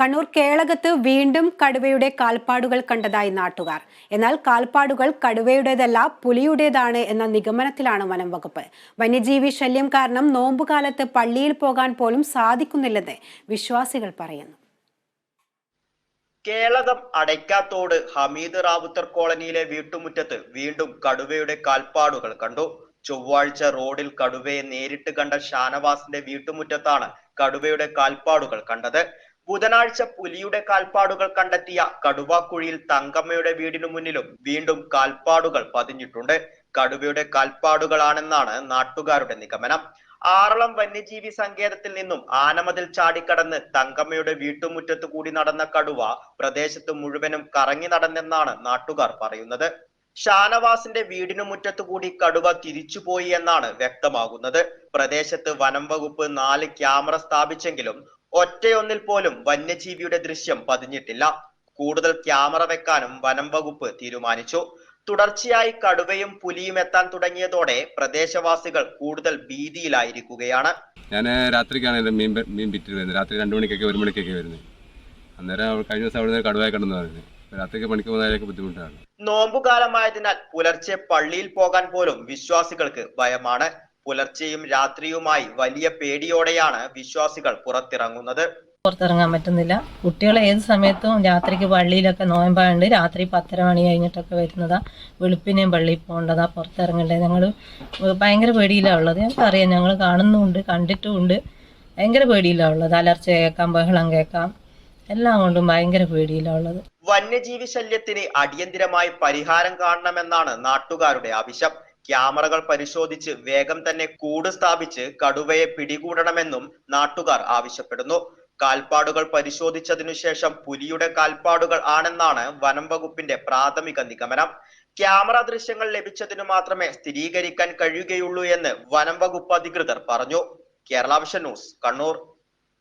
കണ്ണൂർ കേളകത്ത് വീണ്ടും കടുവയുടെ കാൽപ്പാടുകൾ കണ്ടതായി നാട്ടുകാർ. എന്നാൽ കാൽപ്പാടുകൾ കടുവയുടേതല്ല പുലിയുടേതാണ് എന്ന നിഗമനത്തിലാണ് വനം വകുപ്പ്. വന്യജീവി ശല്യം കാരണം നോമ്പുകാലത്ത് പള്ളിയിൽ പോകാൻ പോലും സാധിക്കുന്നില്ലെന്ന് വിശ്വാസികൾ പറയുന്നു. കേളകം അടയ്ക്കാത്തോട് ഹമീദ് റാവുത്തർ കോളനിയിലെ വീട്ടുമുറ്റത്ത് വീണ്ടും കടുവയുടെ കാൽപ്പാടുകൾ കണ്ടു. ചൊവ്വാഴ്ച റോഡിൽ കടുവയെ നേരിട്ട് കണ്ട ഷാനവാസിന്റെ വീട്ടുമുറ്റത്താണ് കടുവയുടെ കാൽപ്പാടുകൾ കണ്ടത്. ബുധനാഴ്ച പുലിയുടെ കാൽപ്പാടുകൾ കണ്ടെത്തിയ കടുവാക്കുഴിയിൽ തങ്കമ്മയുടെ വീടിനു മുന്നിലും വീണ്ടും കാൽപ്പാടുകൾ പതിഞ്ഞിട്ടുണ്ട്. കടുവയുടെ കാൽപ്പാടുകളാണെന്നാണ് നാട്ടുകാരുടെ നിഗമനം. ആറളം വന്യജീവി സങ്കേതത്തിൽ നിന്നും ആനമതിൽ ചാടിക്കടന്ന് തങ്കമ്മയുടെ വീട്ടുമുറ്റത്ത് കൂടി നടന്ന കടുവ പ്രദേശത്ത് മുഴുവനും കറങ്ങി നടന്നെന്നാണ് നാട്ടുകാർ പറയുന്നത്. ഷാനവാസിന്റെ വീടിനു മുറ്റത്തു കൂടി കടുവ തിരിച്ചുപോയി എന്നാണ് വ്യക്തമാകുന്നത്. പ്രദേശത്ത് വനം വകുപ്പ് നാല് ക്യാമറ സ്ഥാപിച്ചെങ്കിലും ഒറ്റയൊന്നിൽ പോലും വന്യജീവിയുടെ ദൃശ്യം പതിഞ്ഞിട്ടില്ല. കൂടുതൽ ക്യാമറ വെക്കാനും വനം വകുപ്പ് തീരുമാനിച്ചു. തുടർച്ചയായി കടുവയും പുലിയും എത്താൻ തുടങ്ങിയതോടെ പ്രദേശവാസികൾ കൂടുതൽ ഭീതിയിലായിരിക്കുകയാണ്. ഞാൻ രാത്രിക്കാണ് മീൻ മീൻ വരുന്നത്. രാത്രി രണ്ടു മണിക്കൊക്കെ ഒരു മണിക്കൊക്കെ വരുന്നത്. അന്നേരം കഴിഞ്ഞ ദിവസം അവിടെ കടുവായി കണ്ടെന്ന് പറയുന്നത് രാത്രിക്ക് പണിക്ക് പോകുന്നതിലേക്ക് ബുദ്ധിമുട്ടാണ്. നോമ്പുകാലമായതിനാൽ പുലർച്ചെ പള്ളിയിൽ പോകാൻ പോലും വിശ്വാസികൾക്ക് ഭയമാണ്. പുലർച്ചെയും രാത്രിയുമായി വലിയ പേടിയോടെയാണ് വിശ്വാസികൾ പുറത്തിറങ്ങുന്നത്. പുറത്തിറങ്ങാൻ പറ്റുന്നില്ല. കുട്ടികൾ ഏത് സമയത്തും രാത്രിക്ക് പള്ളിയിലൊക്കെ നോയമ്പായുണ്ട് രാത്രി പത്തര മണി കഴിഞ്ഞിട്ടൊക്കെ വരുന്നതാ. വെളുപ്പിനെയും പള്ളിയിൽ പോകേണ്ടതാ പുറത്തിറങ്ങണ്ടേ ഞങ്ങൾ ഭയങ്കര പേടിയിലാണ് ഉള്ളത്. ഞങ്ങൾക്കറിയാം ഞങ്ങൾ കാണുന്നുമുണ്ട് കണ്ടിട്ടുമുണ്ട്. ഭയങ്കര പേടിയിലാണ് ഉള്ളത്. അലർച്ച കേൾക്കാം ബഹളം കേൾക്കാം. എല്ലാം കൊണ്ടും ഭയങ്കര പേടിയിലുള്ളത് വന്യജീവി ശല്യത്തിന് അടിയന്തിരമായി പരിഹാരം കാണണമെന്നാണ് നാട്ടുകാരുടെ ആവശ്യം. ക്യാമറകൾ പരിശോധിച്ച് വേഗം തന്നെ കൂട് സ്ഥാപിച്ച് കടുവയെ പിടികൂടണമെന്നും നാട്ടുകാർ ആവശ്യപ്പെടുന്നു. കാൽപ്പാടുകൾ പരിശോധിച്ചതിനു ശേഷം പുലിയുടെ കാൽപ്പാടുകൾ ആണെന്നാണ് വനം വകുപ്പിന്റെ പ്രാഥമിക നിഗമനം. ക്യാമറ ദൃശ്യങ്ങൾ ലഭിച്ചതിനു മാത്രമേ സ്ഥിരീകരിക്കാൻ കഴിയുകയുള്ളൂ എന്ന് വനം വകുപ്പ് അധികൃതർ പറഞ്ഞു. Kerala vision news Kannur.